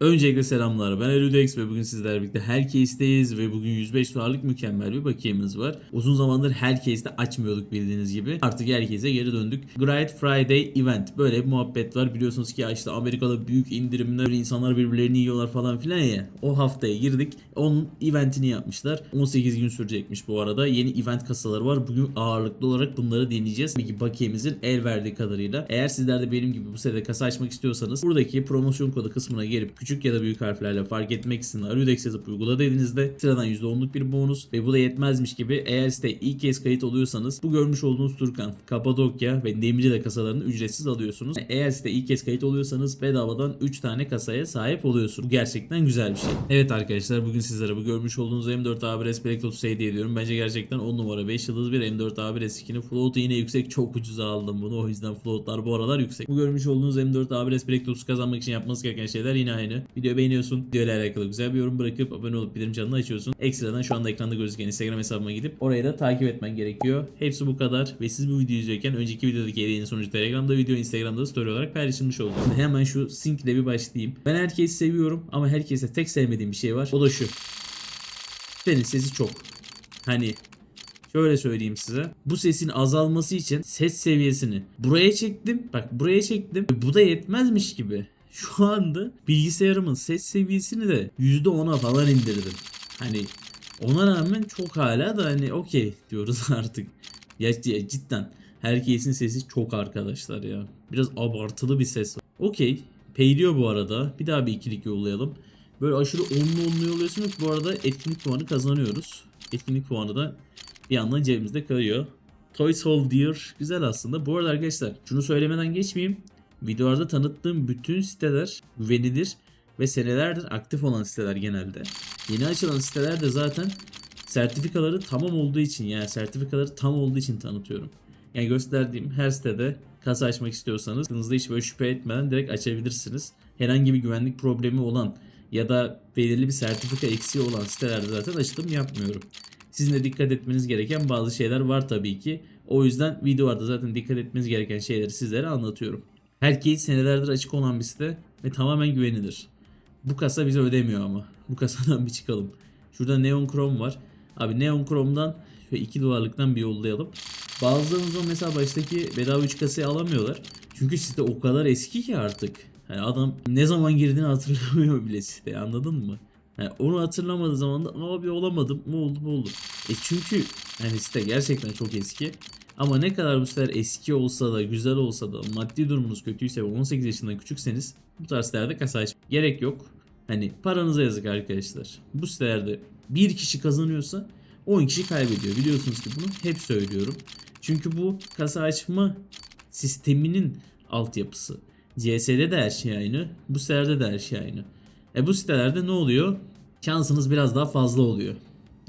Öncelikle selamlar. Ben Eludex ve bugün sizlerle birlikte Hercase'deyiz ve bugün 105 dolarlık mükemmel bir bakiyemiz var. Uzun zamandır Hercase'de açmıyorduk bildiğiniz gibi. Artık Hercase'e geri döndük. Great Friday Event. Böyle bir muhabbet var. Biliyorsunuz ki işte Amerika'da büyük indirimler, insanlar birbirlerini yiyorlar falan filan ya. O haftaya girdik. Onun eventini yapmışlar. 18 gün sürecekmiş bu arada. Yeni event kasaları var. Bugün ağırlıklı olarak bunları deneyeceğiz. Peki bakiyemizin el verdiği kadarıyla. Eğer sizler de benim gibi bu sene kasa açmak istiyorsanız buradaki promosyon kodu kısmına gelip küçük ya da büyük harflerle fark etmeksizin Aludex yazıp uygula dediğinizde sıradan %10'luk bir bonus ve bu da yetmezmiş gibi eğer site ilk kez kayıt oluyorsanız bu görmüş olduğunuz Turkan, Kapadokya ve Demirci'de kasalarını ücretsiz alıyorsunuz. Eğer site ilk kez kayıt oluyorsanız bedavadan 3 tane kasaya sahip oluyorsunuz. Bu gerçekten güzel bir şey. Evet arkadaşlar bugün sizlere bu görmüş olduğunuz M4 A1S Black hediye ediyorum. Bence gerçekten 10 numara 5 yıldız bir M4 A1S skini. Float'u yine yüksek çok ucuza aldım bunu. O yüzden floatlar bu aralar yüksek. Bu görmüş olduğunuz M4 A1S Black Lotus kazanmak için yapmanız gereken şeyler yine aynı. Video beğeniyorsun. Video ile alakalı güzel bir yorum bırakıp abone olup bildirim çanını açıyorsun. Ekstradan şu anda ekranda gözüken Instagram hesabıma gidip oraya da takip etmen gerekiyor. Hepsi bu kadar. Ve siz bu videoyu izliyorken önceki videodaki hediyenin sonucu Telegram'da video Instagram'da da story olarak paylaşılmış oldu. Şimdi hemen şu sync ile bir başlayayım. Ben herkesi seviyorum ama herkese tek sevmediğim bir şey var. O da şu. Senin sesi çok. Hani Şöyle söyleyeyim size. Bu sesin azalması için ses seviyesini buraya çektim. Bak buraya çektim. Bu da yetmezmiş gibi. Şu anda bilgisayarımın ses seviyesini de %10'a falan indirdim. Hani ona rağmen çok hala da hani okey diyoruz artık. Ya, cidden herkesin sesi çok arkadaşlar ya. Biraz abartılı bir ses var. Okey. Payliyor bu arada. Bir daha bir ikilik yollayalım. Böyle aşırı onlu onlu yolluyorsunuz. Bu arada etkinlik puanı kazanıyoruz. Etkinlik puanı da bir yandan cebimizde kalıyor. Toy Soldier güzel aslında. Bu arada arkadaşlar şunu söylemeden geçmeyeyim. Videolarda tanıttığım bütün siteler güvenilir ve senelerdir aktif olan siteler genelde. Yeni açılan siteler de zaten sertifikaları tamam olduğu için yani sertifikaları tam olduğu için tanıtıyorum. Yani gösterdiğim her sitede kasa açmak istiyorsanız aklınızda hiç böyle şüphe etmeden direkt açabilirsiniz. Herhangi bir güvenlik problemi olan ya da belirli bir sertifika eksiği olan sitelerde zaten açılım yapmıyorum. Sizin de dikkat etmeniz gereken bazı şeyler var tabii ki. O yüzden videolarda zaten dikkat etmeniz gereken şeyleri sizlere anlatıyorum. Herkes senelerdir açık olan bir site ve tamamen güvenilir. Bu kasa bize ödemiyor ama. Bu kasadan bir çıkalım. Şurada Neon Chrome var. Abi Neon Chrome'dan şöyle 2 dolarlıktan bir yollayalım. Bazılarımız o mesela baştaki bedava 3 kasayı alamıyorlar. Çünkü site o kadar eski ki artık. Yani adam ne zaman girdiğini hatırlamıyor bile siteye anladın mı? Yani onu hatırlamadığı zaman da abi olamadım mı oldu mu oldu. E çünkü hani site gerçekten çok eski. Ama ne kadar bu siteler eski olsa da güzel olsa da maddi durumunuz kötüyse ve 18 yaşından küçükseniz bu tarz sitelerde kasa aç gerek yok. Hani paranıza yazık arkadaşlar. Bu sitelerde bir kişi kazanıyorsa 10 kişi kaybediyor. Biliyorsunuz ki bunu hep söylüyorum. Çünkü bu kasa açma sisteminin altyapısı. CS'de de her şey aynı. Bu sitelerde de her şey aynı. E bu sitelerde ne oluyor? Şansınız biraz daha fazla oluyor.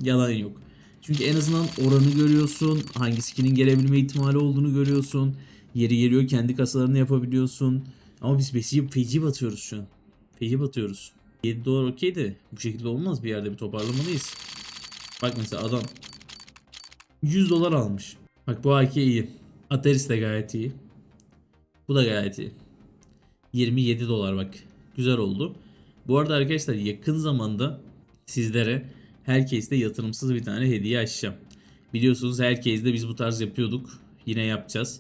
Yalan yok. Çünkü en azından oranı görüyorsun. Hangi skinin gelebilme ihtimali olduğunu görüyorsun. Yeri geliyor kendi kasalarını yapabiliyorsun. Ama biz feci, feci batıyoruz şu an. Feci batıyoruz. 7 dolar okey de bu şekilde olmaz bir yerde bir toparlamalıyız. Bak mesela adam 100 dolar almış. Bak bu AK iyi. Ateris de gayet iyi. Bu da gayet iyi. 27 dolar bak. Güzel oldu. Bu arada arkadaşlar yakın zamanda sizlere herkeste yatırımsız bir tane hediye açacağım. Biliyorsunuz herkeste biz bu tarz yapıyorduk. Yine yapacağız.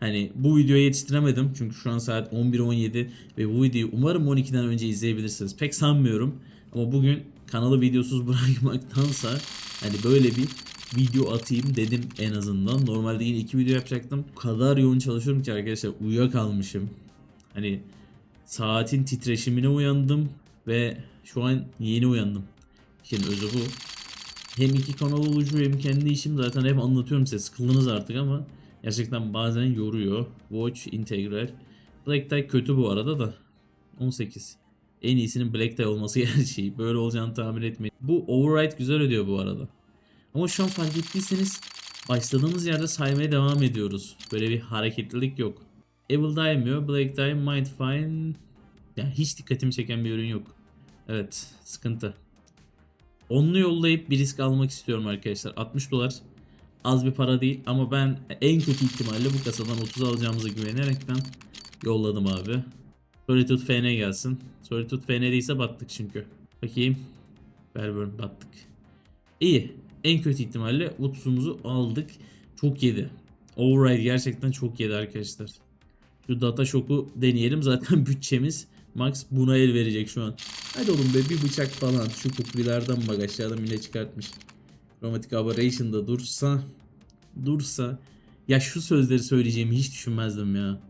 Hani bu videoya yetiştiremedim çünkü şu an saat 11.17 ve bu videoyu umarım 12'den önce izleyebilirsiniz. Pek sanmıyorum ama bugün kanalı videosuz bırakmaktansa hani böyle bir video atayım dedim en azından. Normalde yine iki video yapacaktım. O kadar yoğun çalışıyorum ki arkadaşlar uyuyakalmışım. Hani saatin titreşimine uyandım ve şu an yeni uyandım. Şimdi özü bu. Hem iki kanal olucu hem kendi işim zaten hep anlatıyorum size sıkıldınız artık ama gerçekten bazen yoruyor. Watch integral. Black Tie kötü bu arada da. 18. En iyisinin Black Tie olması gerçeği. Böyle olacağını tahmin etmeyin. Bu override güzel ödüyor bu arada. Ama şu an fark ettiyseniz başladığımız yerde saymaya devam ediyoruz. Böyle bir hareketlilik yok. Evil dayanmıyor. Black Die, Mind Fine. Yani hiç dikkatimi çeken bir ürün yok. Evet, sıkıntı. Onlu yollayıp bir risk almak istiyorum arkadaşlar. 60 dolar az bir para değil ama ben en kötü ihtimalle bu kasadan 30 alacağımıza güvenerekten yolladım abi. Solitude FN gelsin. Solitude FN değilse battık çünkü. Bakayım. Berburn battık. İyi. En kötü ihtimalle 30'umuzu aldık. Çok yedi. Override gerçekten çok yedi arkadaşlar. Şu data şoku deneyelim. Zaten bütçemiz max buna el verecek şu an. Hadi oğlum be bir bıçak falan. Şu kuplilerden bak aşağıdan bile çıkartmış. Chromatic Aberration'da dursa dursa ya şu sözleri söyleyeceğimi hiç düşünmezdim ya.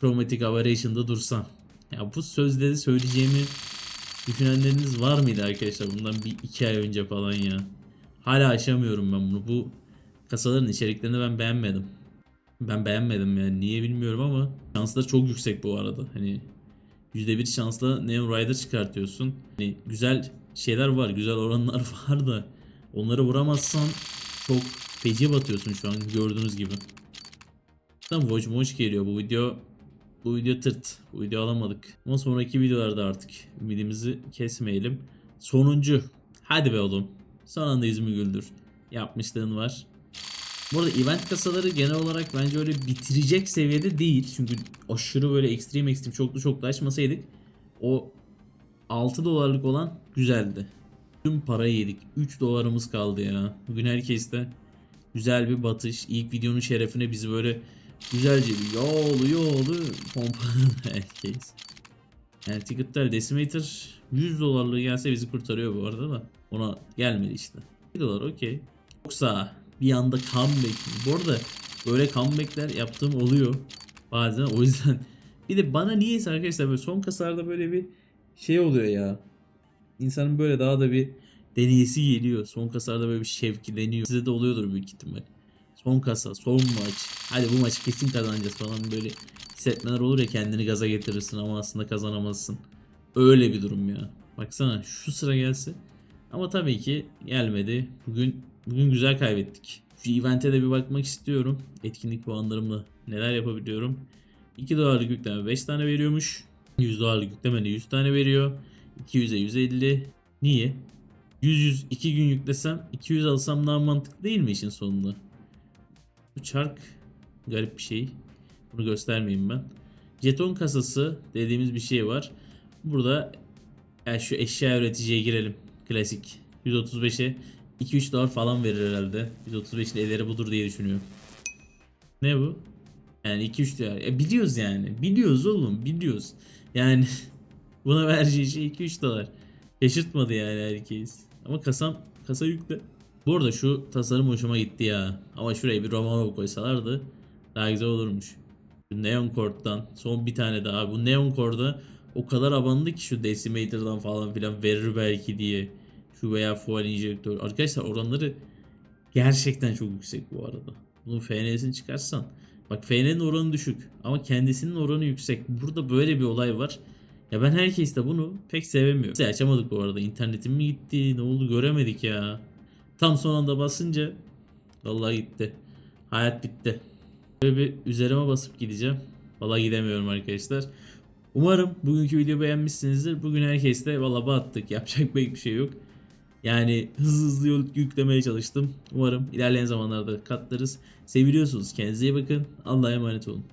Chromatic Aberration'da dursam. Ya bu sözleri söyleyeceğimi düşünenleriniz var mıydı arkadaşlar bundan bir iki ay önce falan ya. Hala aşamıyorum ben bunu. Bu kasaların içeriklerini ben beğenmedim. Ben beğenmedim yani niye bilmiyorum ama şansları çok yüksek bu arada. Hani %1 şansla Neon Rider çıkartıyorsun. Hani güzel şeyler var, güzel oranlar var da onları vuramazsan çok feci batıyorsun şu an gördüğünüz gibi. Tam Watch Watch geliyor bu video. Bu video tırt. Bu video alamadık. Ama sonraki videolarda artık ümidimizi kesmeyelim. Sonuncu. Hadi be oğlum. Son anda yüzümü güldür. Yapmışlığın var. Bu arada event kasaları genel olarak bence öyle bitirecek seviyede değil. Çünkü aşırı böyle ekstrem ekstrem çoklu çoklu açmasaydık o 6 dolarlık olan güzeldi. Tüm parayı yedik. 3 dolarımız kaldı ya. Bugün herkes de güzel bir batış. İlk videonun şerefine bizi böyle güzelce bir yolu yolu pompaladı herkes. Yani Ticket'ler Decimator 100 dolarlığı gelse bizi kurtarıyor bu arada da. Ona gelmedi işte. 1 dolar okey. Yoksa bir anda comeback? Bu arada böyle comebackler yaptığım oluyor. Bazen o yüzden. Bir de bana niyeyse arkadaşlar böyle son kasalarda böyle bir şey oluyor ya. İnsanın böyle daha da bir deneyesi geliyor. Son kasalarda böyle bir şevkileniyor. Size de oluyordur büyük ihtimal. Son kasa, son maç. Hadi bu maçı kesin kazanacağız falan böyle hissetmeler olur ya kendini gaza getirirsin ama aslında kazanamazsın. Öyle bir durum ya. Baksana şu sıra gelse. Ama tabii ki gelmedi. Bugün bugün güzel kaybettik. Şu event'e de bir bakmak istiyorum. Etkinlik puanlarımla neler yapabiliyorum. 2 dolarlık yükleme 5 tane veriyormuş. 100 dolarlık yükleme de 100 tane veriyor. 200'e 150. Niye? 100 100 2 gün yüklesem 200 alsam daha mantıklı değil mi işin sonunda? Bu çark garip bir şey. Bunu göstermeyeyim ben. Jeton kasası dediğimiz bir şey var. Burada yani şu eşya üreticiye girelim. Klasik. 135'e 2-3 dolar falan verir herhalde. 135'in ederi budur diye düşünüyorum. Ne bu? Yani 2-3 dolar. E biliyoruz yani. Biliyoruz oğlum. Biliyoruz. Yani buna vereceği şey 2-3 dolar. Şaşırtmadı yani herkes. Ama kasam kasa yükle. Bu arada şu tasarım hoşuma gitti ya. Ama şuraya bir Romanov koysalardı daha güzel olurmuş. Şu Neon Cord'dan son bir tane daha. Bu Neon Cord'a o kadar abandı ki şu Decimator'dan falan filan verir belki diye. Şu veya fuel injektör. Arkadaşlar oranları gerçekten çok yüksek bu arada. Bunun FN'sini çıkarsan. Bak FN'nin oranı düşük ama kendisinin oranı yüksek. Burada böyle bir olay var. Ya ben herkes de bunu pek sevemiyorum. Biz açamadık bu arada. İnternetim mi gitti? Ne oldu göremedik ya. Tam son anda basınca vallahi gitti. Hayat bitti. Böyle bir üzerime basıp gideceğim. Vallahi gidemiyorum arkadaşlar. Umarım bugünkü videoyu beğenmişsinizdir. Bugün herkesle valla battık. Yapacak pek bir şey yok. Yani hızlı hızlı yüklemeye çalıştım. Umarım ilerleyen zamanlarda katlarız. Seviliyorsunuz. Kendinize iyi bakın. Allah'a emanet olun.